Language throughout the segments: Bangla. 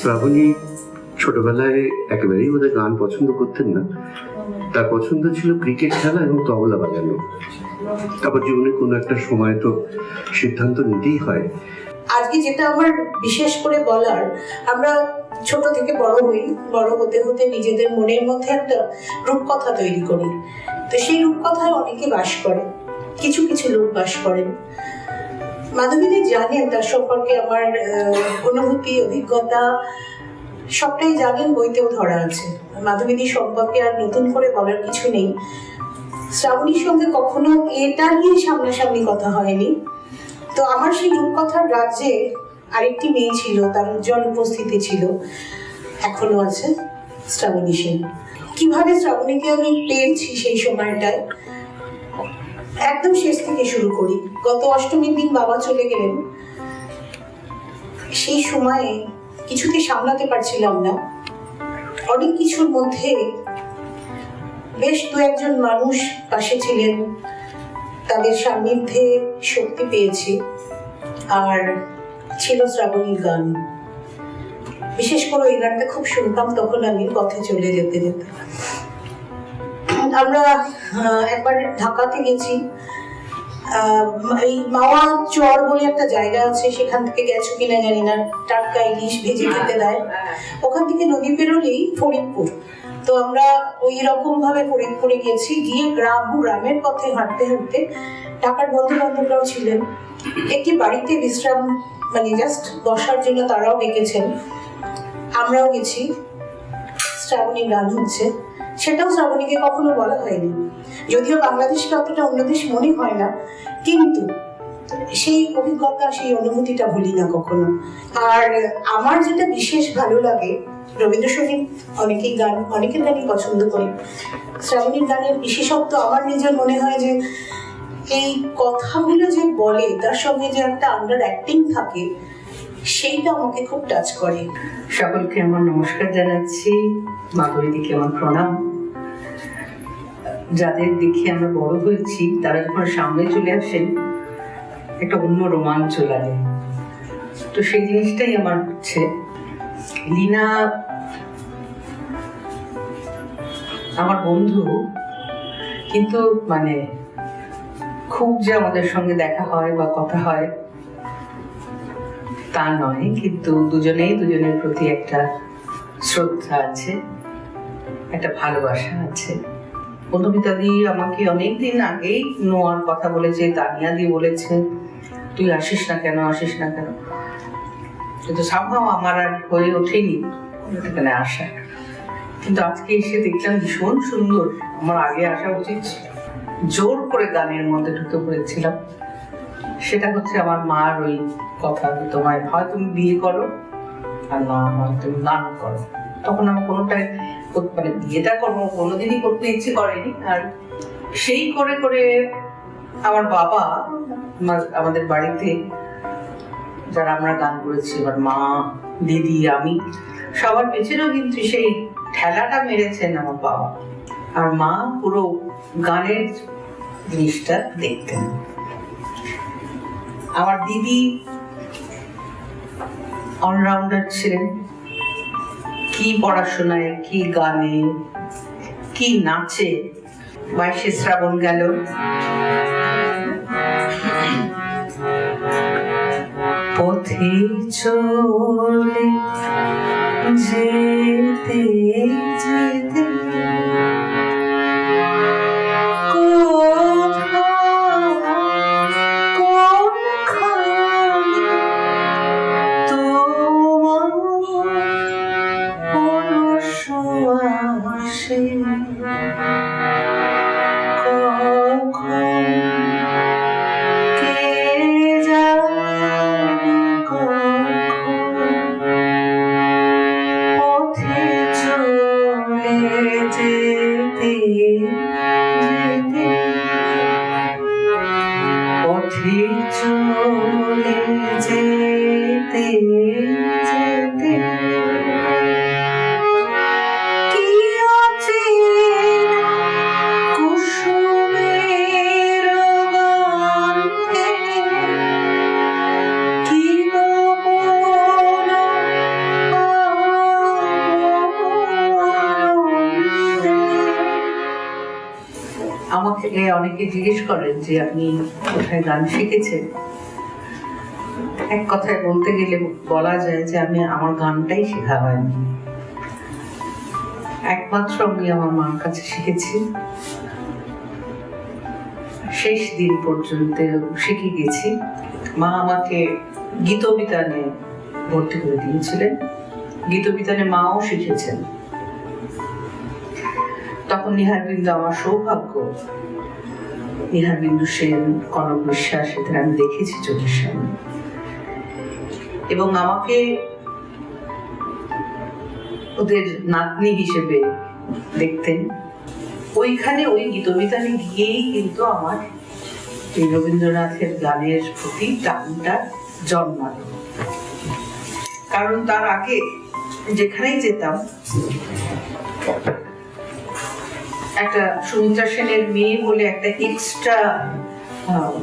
শ্রাবণী ছোটবেলায় একেবারেই বোধহয় গান পছন্দ করতেন না। তার পছন্দ ছিল ক্রিকেট খেলা এবং তবলা বাজানো। তারপর জীবনে কোনো একটা সময় তো সিদ্ধান্ত নিতেই হয়। আজকে যেটা আমার বিশেষ করে বলার, আমরা ছোট থেকে বড় হই, বড় হতে হতে নিজেদের মনের মধ্যে একটা রূপকথা তৈরি করি। তো সেই রূপকথায় অনেকে বাস করে, কিছু কিছু লোক বাস করেন। মাধবীদি জানেন, তার সম্পর্কে আমার অনুভূতি, অভিজ্ঞতা, সবটাই জানেন, বইতেও ধরা আছে। মাধবীদি সম্পর্কে আর নতুন করে বলার কিছু নেই। শ্রাবণীর সঙ্গে কখনো এটা নিয়ে সামনাসামনি কথা হয়নি। তো আমার সেই রূপকথার রাজ্যে আরেকটি মেয়ে ছিল, তার উজ্জ্বল উপস্থিতি ছিল, এখনও আছে শ্রাবণী সেন। কীভাবে শ্রাবণীকে আমি পেয়েছি সেই সময়টায়? একদম শেষ থেকে শুরু করি। গত অষ্টমীর দিন বাবা চলে গেলেন। সেই সময়ে কিছুতে সামলাতে পারছিলাম না। অনেক কিছুর মধ্যে বেশ দু একজন মানুষ পাশে ছিলেন। তাদের সান্নিধ্যে শক্তি পেয়েছি। আর ছিল শ্রাবণীর গান। বিশেষ করে ওই গানটা খুব শুনতাম, তখন আমি পথে চলে যেতে যেতে আমরা একবার ঢাকাতে গেছি। এই মাওয়া চর বলে একটা জায়গা আছে সেখান থেকে গেছো কিনা জানি না টাটকা ইলিশ ভেজে খেতে দেয়। ওখান থেকে নদী পেরোলেই ফরিদপুর। তো আমরা ওই রকম ভাবে ফরিদপুরে গেছি গিয়ে গ্রাম গ্রামের পথে হাঁটতে হাঁটতে ঢাকার বন্ধু বান্ধবরাও ছিলেন। একটি বাড়িতে বিশ্রাম মানে জাস্ট বসার জন্য তারাও ডেকেছেন। আমরাও গেছি। শ্রাবণী গান হচ্ছে। সেটাও শ্রাবণীকে কখনো বলা হয়নি। যদিও বাংলাদেশকে অতটা অন্য দেশ মনে হয় না, কিন্তু সেই অভিজ্ঞতা, সেই অনুভূতিটা ভুলি না কখনো। আর আমার যেটা বিশেষ ভালো লাগে, রবীন্দ্রসঙ্গীত, অনেকেই গান অনেকের গানই পছন্দ করি। শ্রাবণীর গানের বিশেষত্ব আমার নিজের মনে হয় যে, এই কথাগুলো যে বলে, তার সঙ্গে যে একটা আন্ডার অ্যাক্টিং থাকে, সেইটা আমাকে খুব টাচ করে। সকলকে আমার নমস্কার জানাচ্ছি। মাধবীদিকে আমার প্রণাম? যাদের দেখে আমরা বড় হয়েছি, তারা যখন সামনে চলে আসেন, একটা অন্য রোমাঞ্চ লাগে। তো সেই জিনিসটাই আমার হচ্ছে। লীনা, আমার বন্ধু, কিন্তু মানে খুব যে আমাদের সঙ্গে দেখা হয় বা কথা হয়, তা নয়, কিন্তু দুজনেই দুজনের প্রতি একটা শ্রদ্ধা আছে, একটা ভালোবাসা আছে। মধুমিতা দি আমাকে অনেকদিন আগেই নোয়ার কথা বলেছে, তানিয়া দি বলেছে। তুই আসিস না কেন, আসিস না কেন? কিন্তু সামহাও আমার আর হয়ে ওঠেনি, এখানে আসা। কিন্তু আজকে এসে দেখলাম ভীষণ সুন্দর, আমার আগে আসা উচিত জোর করে গানের মধ্যে ঢুকে পড়েছিলাম। সেটা হচ্ছে আমার মার ওই কথা তোমায় হয় তুমি বিয়ে করো, আর না হয় তুমি গান করো। তখন আমার কোনোটাই মানে বিয়েটা করব, কোনোদিনই করতে ইচ্ছে করেনি। আর সেই করে করে আমার বাবা আমাদের বাড়িতে যারা আমরা গান করেছি, আমার মা, দিদি, আমি, সবার পেছনেও কিন্তু সেই ঠেলাটা মেরেছেন আমার বাবা। আর মা পুরো গানের জিনিসটা দেখতেন। আমার দিদি অলরাউন্ডার ছিলেন। কি পড়াশোনায় কি গানে কি নাচে? বাইশে শ্রাবণ গেল। পথে চলে যেতে যেতে চলে যেতে অনেকে জিজ্ঞেস করেন যে আপনি কোথায় গান শিখেছেন? এক কথায় বলতে গেলে বলা যায় যে আমি আমার গানটাই শেখা হয়নি। একমাত্র আমি আমার মার কাছে শিখেছি। শেষ দিন পর্যন্ত শিখে গেছি। মা আমাকে গীতবিতানে ভর্তি করে দিয়েছিলেন। গীতবিতানে মাও শিখেছেন। তখন নিহার বিন্দু আমার সৌভাগ্য নিহার বিন্দু সেন, কনক বিশ্বাস, এদের আমি দেখেছি চোখের সামনে। এবং আমাকে ওদের নাতনি হিসেবে দেখতেন। ওইখানে ওই গীতবিতানে গিয়েই কিন্তু আমার এই রবীন্দ্রনাথের গানের প্রতি টানটা জন্মালো। কারণ তার আগে যেখানেই যেতাম একটা সুমিত্রা সেনের মেয়ে বলে একটা এক্সট্রা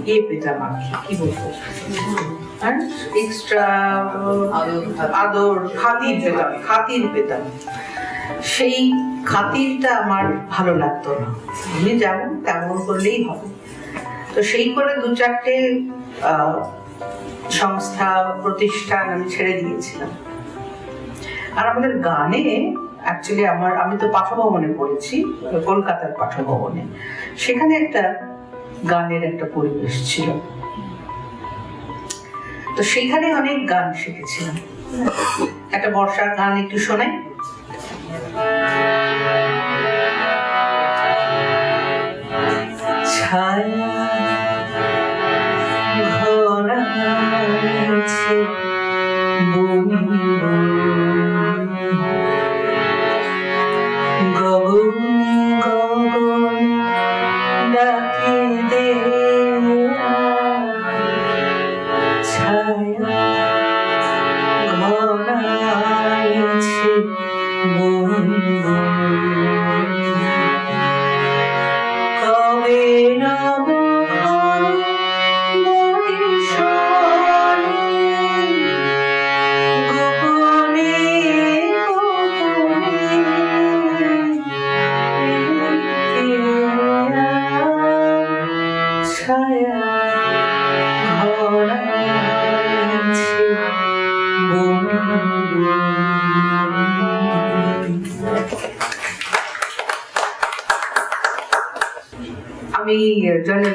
ইয়ে পেতাম আর কি বলব? এক্সট্রা আদর খাতির পেতাম খাতির পেতাম। সেই খাতিরটা আমার ভালো লাগতো না। আমি যেমন তেমন করলেই হবে। তো সেই করে দু চারটে আহ, সংস্থা প্রতিষ্ঠান আমি ছেড়ে দিয়েছিলাম। আর আমাদের গানে অ্যাকচুয়ালি আমার, আমি তো পাঠভবনে পড়েছি, কলকাতার পাঠভবনে। সেখানে একটা গানের একটা পরিবেশ ছিল। তো সেখানে অনেক গান শিখেছিলাম। একটা বর্ষার গান একটু শোনাই। ছায়া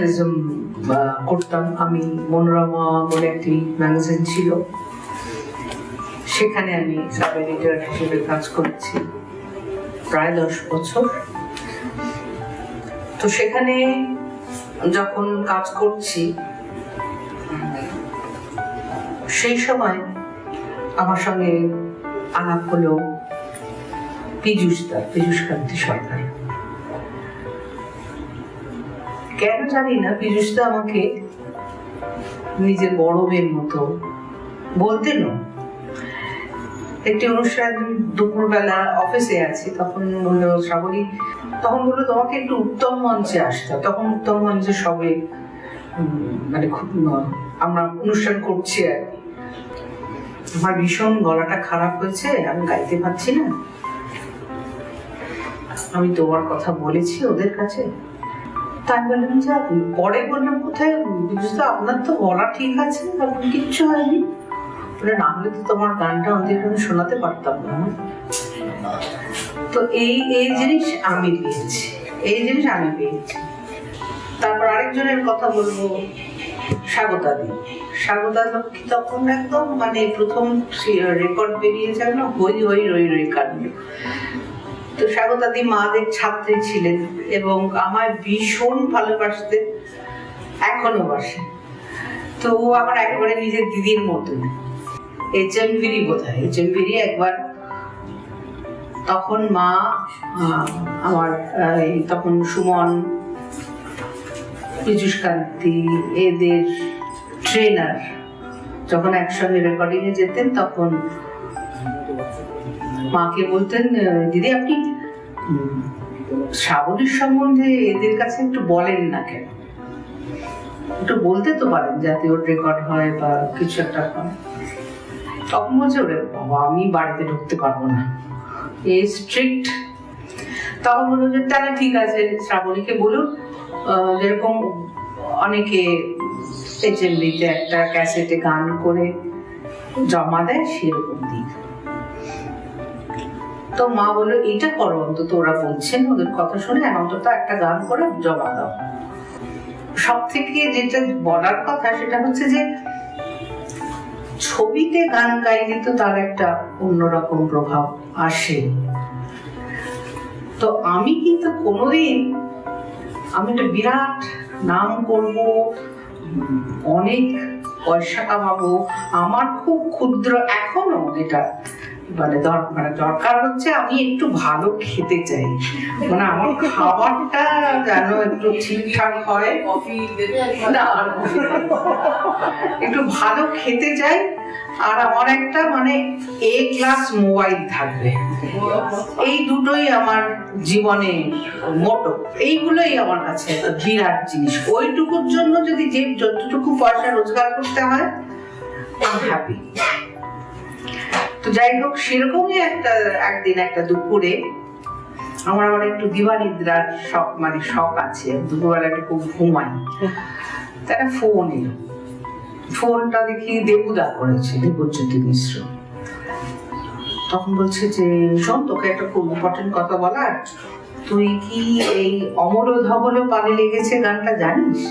জার্নালিজম করতাম আমি। মনোরমা বলে একটি ম্যাগাজিন ছিল। সেখানে আমি সাব এডিটর হিসেবে কাজ করেছি প্রায় দশ বছর। তো সেখানে যখন কাজ করছি, সেই সময় আমার সঙ্গে আলাপ হলো পীযুষ দা, পীযুষ কান্তি সরকার। কেন জানি না পীযুষদা আমাকে নিজের বড় মেয়ের মতো বলতেনও একটি অনুষ্ঠান দুপুরবেলা অফিসে আছি, তখন বলল, শ্রাবণী, তখন বলল, তোমাকে একটু উত্তম মঞ্চে আসতে তখন উত্তম মঞ্চে সবে মানে খুব, আমরা অনুষ্ঠান করছি আর আমার ভীষণ গলাটা খারাপ হয়েছে, আমি গাইতে পারছি না। আমি তোমার কথা বলেছি ওদের কাছে। তাই বললাম যে পরে বললাম কোথায়? বুঝতে আপনার তো গলা ঠিক আছে, আপনার কিচ্ছু হয়নি। বলে, না হলে তো তোমার গানটা ওদের এখানে শোনাতে পারতাম না। তো এই এই জিনিস আমি পেয়েছি এই জিনিস আমি পেয়েছি। তারপর আরেকজনের কথা বলব, স্বাগতা দি। স্বাগতা লক্ষ্মী তখন একদম মানে প্রথম রেকর্ড বেরিয়ে যায় না হই হই রই রই কাণ্ড। তো স্বাগতাদি মাদের ছাত্রী ছিলেন এবং আমায় ভীষণ ভালোবাসতে এখনও বাসে। তো ও আমার একেবারে নিজের দিদির মতন। এইচ এম ভিরি বোধ হয় একবার তখন মা আমার তখন সুমন পীযুষ কান্তি এদের ট্রেনার যখন একসঙ্গে রেকর্ডিং এ যেতেন তখন মাকে বলতেন দিদি আপনি শ্রাবণীর সম্বন্ধে এদের কাছে একটু বলেন না কেন? একটু বলতে তো পারেন যাতে ওর রেকর্ড হয় বা কিছু একটা হয়। তখন বলছে, ওরে বাবা, আমি বাড়িতে ঢুকতে পারব না। এ স্ট্রিক্ট তখন বলল যে, তাহলে ঠিক আছে, শ্রাবণীকে বলুন। যেরকম অনেকে এইচএমবিতে একটা ক্যাসেটে গান করে জমা দেয়, সেরকম দিক তো মা বলল এটা করো অন্তত, ওরা বলছেন ওদের কথা শুনে অন্তত একটা গান করে জমা দাও। সব থেকে যেটা বলার কথা সেটা হচ্ছে যে, ছবিতে গান গাইলে তো তার একটা অন্যরকম প্রভাব আসে। তো আমি কিন্তু কোনোদিন, আমি একটা বিরাট নাম করব, অনেক পয়সা কামাবো, আমার খুব ক্ষুদ্র এখনও যেটা মানে মানে দরকার হচ্ছে আমি একটু ভালো খেতে চাই। মানে আমার খাবারটা যেন একটু ঠিকঠাক হয়। একটু ভালো খেতে চাই। আর আমার একটা মানে এ ক্লাস মোবাইল থাকবে। এই দুটোই আমার জীবনে মোটো। এইগুলোই আমার কাছে বিরাট জিনিস। ওইটুকুর জন্য যদি যে যতটুকু পয়সা রোজগার করতে হয় হ্যাপি তো যাই হোক, সেরকমই একটা, একদিন একটা দুপুরে আমার আবার একটু দিবানিদ্রার শখ মানে শখ আছে। দুপুরবেলা একটু খুব ঘুমাই। তারা ফোন এলো। ফোনটা দেখি দেবুদা করেছে, দেবজ্যোতি মিশ্র। তখন বলছে যে, শোন, তোকে একটা খুব ইম্পর্টেন্ট কথা বলার। তুই কি এই অমল ধবল পালে লেগেছে গানটা জানিস?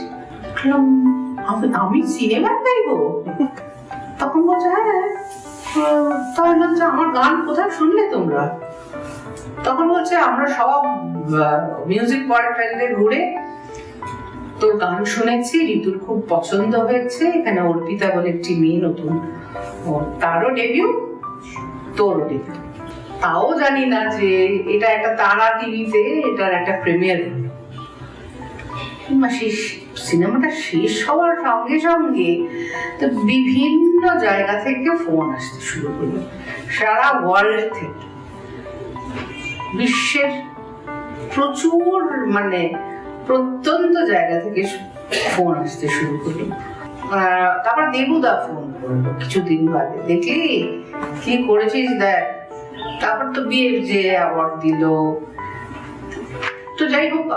আমি- আমি সিনেমা গাইবো? তখন বলছে হ্যাঁ। তাহলে হচ্ছে আমার গান কোথায় শুনলে তোমরা? তখন বলছে আমরা সব মিউজিক পয়েন্টে ঘুরে। তোর গান শুনেছি ঋতুর খুব পছন্দ হয়েছে এখানে অর্পিতা বলে একটি মেয়ে নতুন। ও, তারও ডেবিউ তোরও ডেবিউ তাও জানি না যে এটা একটা তারা টিভিতে এটার একটা প্রিমিয়ার শেষ সিনেমাটা শেষ হওয়ার সঙ্গে সঙ্গে তো বিভিন্ন জায়গা থেকে ফোন আসতে শুরু করল। সারা ওয়ার্ল্ড থেকে। বিশ্বের প্রচুর মানে প্রত্যন্ত জায়গা থেকে ফোন আসতে শুরু করল। তারপর দেবুদা ফোন করল কিছুদিন বাদে। দেখলি? কি করেছিস দেখ? তারপর তো বিয়ের যে অ্যাওয়ার্ড দিল। তো যাই হোক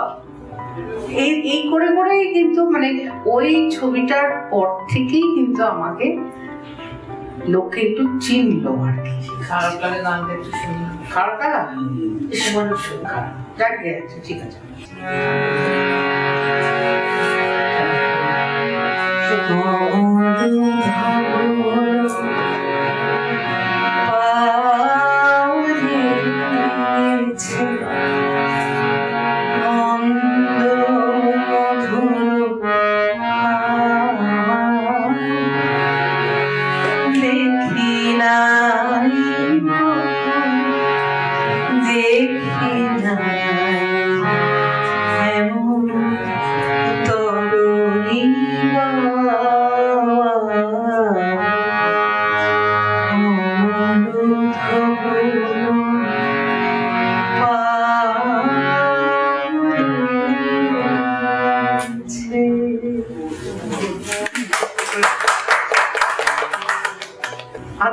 এই এই করে করেই কিন্তু মানে ওই ছবিটার পর থেকেই কিন্তু আমাকে লোকে একটু চিনলো আর কি। খারাপ লাগে গানটা একটু শুনি খারাপ লাগা বড় খারাপ যাক আচ্ছা, ঠিক আছে। দেখি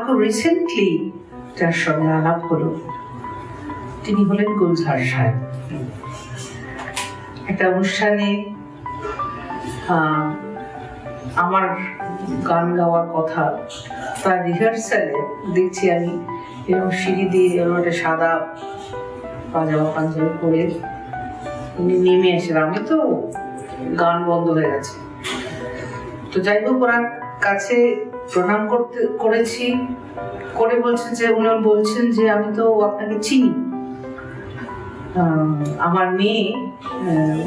খুব রিসেন্টলি যার সঙ্গে আলাপ হলো। তিনি হলেন গুলজার সাহেব। একটা অনুষ্ঠানে আমার গান গাওয়ার কথা, তার রিহার্সালে দেখছি আমি, এরকম সিঁড়ি দিয়ে এরকম একটা সাদা পাজামা পাঞ্জাবি পরে উনি নেমে এসে আমি তো গান বন্ধ হয়ে গেছে। তো যাই হোক, ওনার কাছে প্রণাম করতে, করেছি, করে বলছেন যে উনি বলছেন যে, আমি তো আপনাকে চিনি। আমার মেয়ে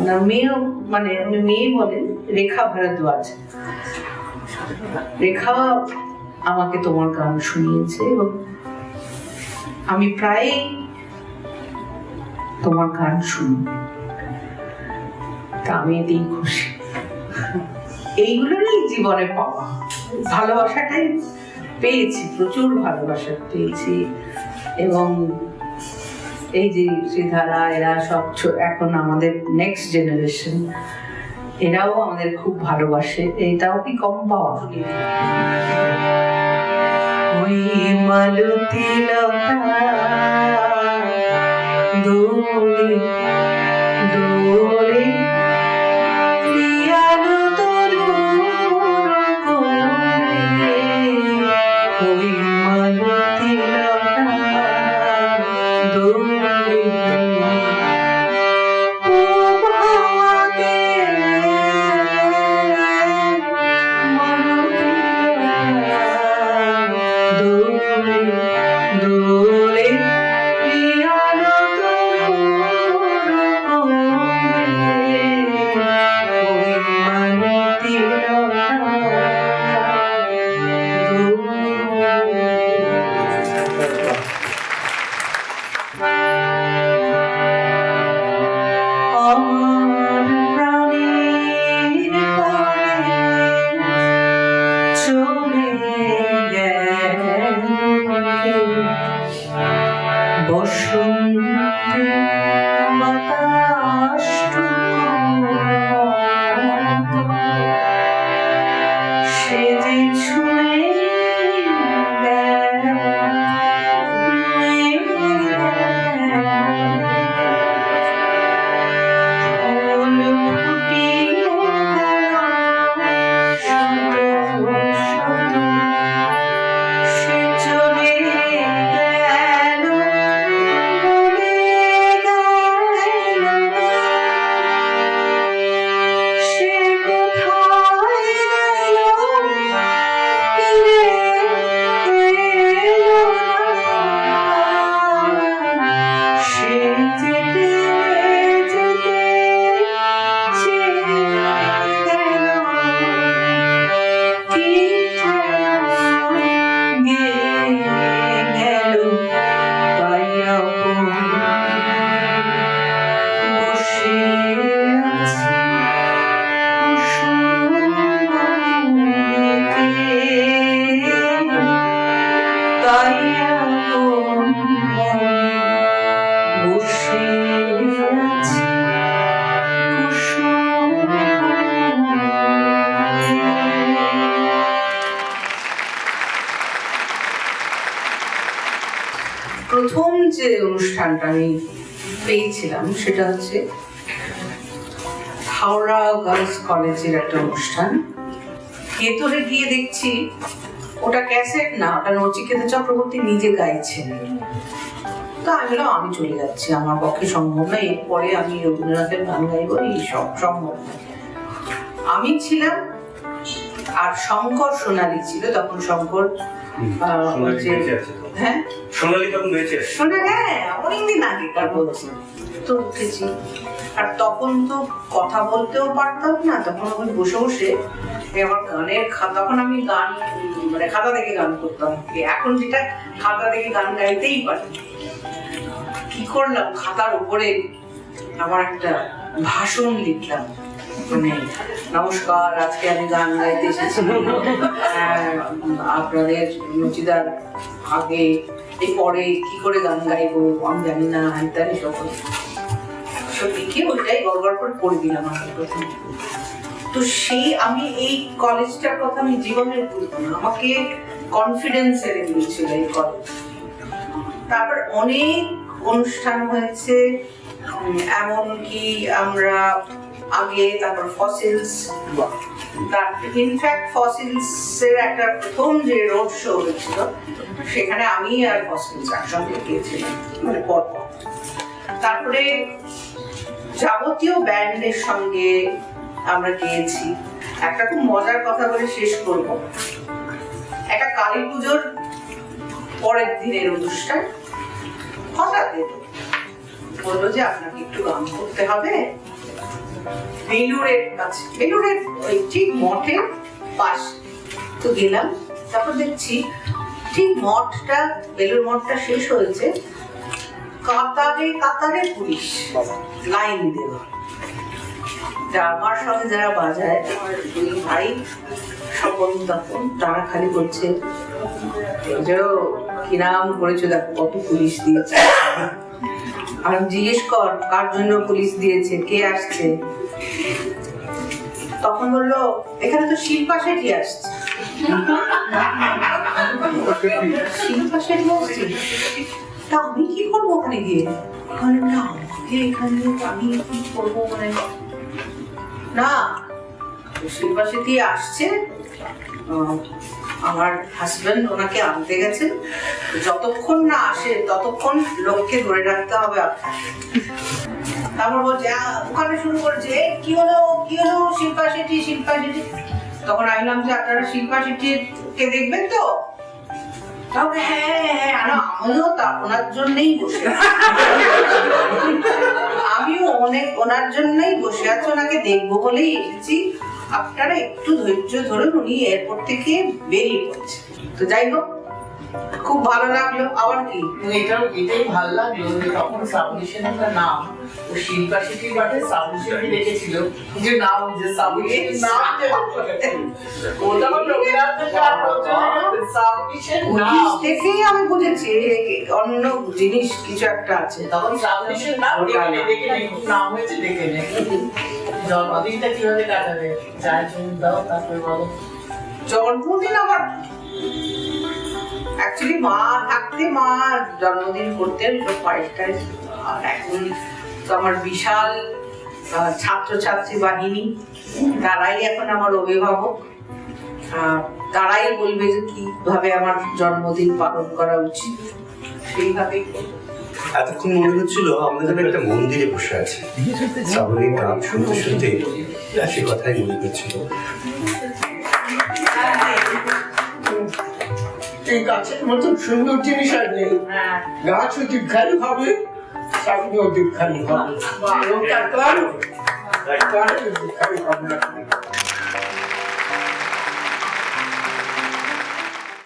ওনার মেয়েও মানে উনি মেয়ে বলেন রেখা ভারদ্বাজ। রেখা আমাকে তোমার গান শুনিয়েছে এবং আমি প্রায় তোমার গান শুনি। তা আমি এতেই খুশি। এইগুলোরই জীবনে পাওয়া। ভালোবাসাটাই পেয়েছি, প্রচুর ভালোবাসা পেয়েছি। এবং এই যে শ্রীধারা এরা সব এখন আমাদের নেক্সট জেনারেশন এরাও আমাদের খুব ভালোবাসে। এটাও কি কম পাওয়া? ওই মালতী লতা, দোলে দোলে পেয়েছিলাম সেটা হচ্ছে হাওড়া গার্লস কলেজের একটা অনুষ্ঠান। ভেতরে গিয়ে দেখছি ওটা ক্যাসেট না ওটা নচিকেতা চক্রবর্তী নিজে গাইছেন। তো আমি বললাম আমি চলে যাচ্ছি আমার পক্ষে সম্ভব না এরপরে আমি রবীন্দ্রনাথের গান গাইবো এই সব সম্ভব আমি ছিলাম আর শঙ্কর সোনালি ছিল তখন শঙ্কর আহ, হচ্ছে হ্যাঁ? সোনালি তখন বেঁচে শোনা হ্যাঁ অনেকদিন বলছি তো উঠেছি। আর তখন তো কথা বলতেও পারতাম না তখন আমি বসে বসে আমার গানের খাতা তখন আমি গান মানে খাতা থেকে গান করতাম। এখন যেটা খাতা থেকে গান গাইতেই পারি। কি করলাম? খাতার উপরে আমার একটা ভাষণ লিখলাম। নমস্কার, আজকে আমি গান গাইতে এসেছি। আপনাদের রুচিদার আগে এই পরে কি করে গান গাইবো, আমি জানি না ওইটাই করে পড়ে দিলাম আমার প্রথমে। তো সেই আমি এই কলেজটার কথা আমি জীবনে না। আমাকে কনফিডেন্স এনে দিয়েছিল এই কলেজ তারপর অনেক অনুষ্ঠান হয়েছে। এমনকি আমরা আগে তারপর ফসিলস ইনফ্যাক্ট ফসিলস এর একটা প্রথম যে রোড শো হয়েছিল, সেখানে আমি আর ফসিলস একসঙ্গে গিয়েছিলাম মানে পর পর। তারপরে যাবতীয় ব্যান্ডের সঙ্গে আমরা গিয়েছি। একটা খুব মজার কথা বলে শেষ করব। একটা কালী পুজোর পরের দিনের অনুষ্ঠান। হঠাৎ বলল যে, আপনাকে একটু গান করতে হবে? বেলুড়ের কাছে। বেলুড়ের ওই ঠিক মঠের পাশ। তো গেলাম, তারপর দেখছি ঠিক মঠটা বেলুর মঠটা শেষ হয়েছে। কাতারে কাতারে পুলিশ লাইন দেওয়া। আমার সঙ্গে যারা বাজায়, আমার দুই ভাই স্বপন তখন তারা খালি বলছে যে কি করেছ দেখো, কত পুলিশ দিয়েছে। আর জিজ্ঞেস কর, কার জন্য পুলিশ দিয়েছে, কে আসছে? তখন বলল, এখানে তো শিল্পা শেঠি আসছে। শিল্পা শেঠি আসছে? তা আমি কি করব ওখানে গিয়ে? ওখানে না, আমাকে এখানে আমি কি করব? মানে না, শিল্পা সেটি আসছে। আমার হাজবেন্ড ওনাকে আনতে গেছেন। যতক্ষণ না আসে, ততক্ষণ লোককে ধরে রাখতে হবে আপনাকে। তারপর বলছে ওখানে শুরু করছে। কি হলো? কি হলো? শিল্পা শেঠি শিল্পা শেঠি? তখন আমি বললাম যে, আপনারা শিল্পা শেঠিকে দেখবেন তো? তারপরে হ্যাঁ হ্যাঁ হ্যাঁ আর আমিও ওনার জন্যই বসে। আমিও অনেক, ওনার জন্যই বসে আছি, ওনাকে দেখব বলেই এসেছি। আপনারা একটু ধৈর্য ধরুন উনি এয়ারপোর্ট থেকে বেরিয়ে পড়ছে তো যাই হোক খুব ভালো লাগল। আবার কি? এটাও এটাই ভালো লাগল যে তখন সাবমিশন একটা নাম ও শিল্পা শেঠির বাটে সাবমিশন রেখেছিল যে নাম যে সাবমিশন নাম ওটা সাবমিশন নাম। দেখেই আমি বুঝেছি অন্য জিনিস কিছু একটা আছে। তখন সাবমিশন নাম দেখে নাম হয়েছে দেখে নে জন্মদিনটা কীভাবে কাটাবে? চায়ের জন্য দাও তারপরে বলো। জন্মদিন আমার অ্যাকচুয়ালি মা থাকতে মা জন্মদিন করতেন সব আর এখন তো আমার বিশাল আহ, ছাত্রছাত্রী বাহিনী তারাই এখন আমার অভিভাবক। আহ, তারাই বলবে যে কীভাবে আমার জন্মদিন পালন করা উচিত সেইভাবেই করব। এতক্ষণ মনে হচ্ছিল আমরা যেন একটা মন্দিরে বসে আছি। শ্রাবণীর গান শুনতে শুনতে সে কথাই মনে হচ্ছিল। এই গাছের মতো সুন্দর জিনিস আর নেই। হ্যাঁ। গাছও দীর্ঘায়ু হবে চাকরিও খালি হবে। এবং তার কারণ দীর্ঘায়ু হবে। না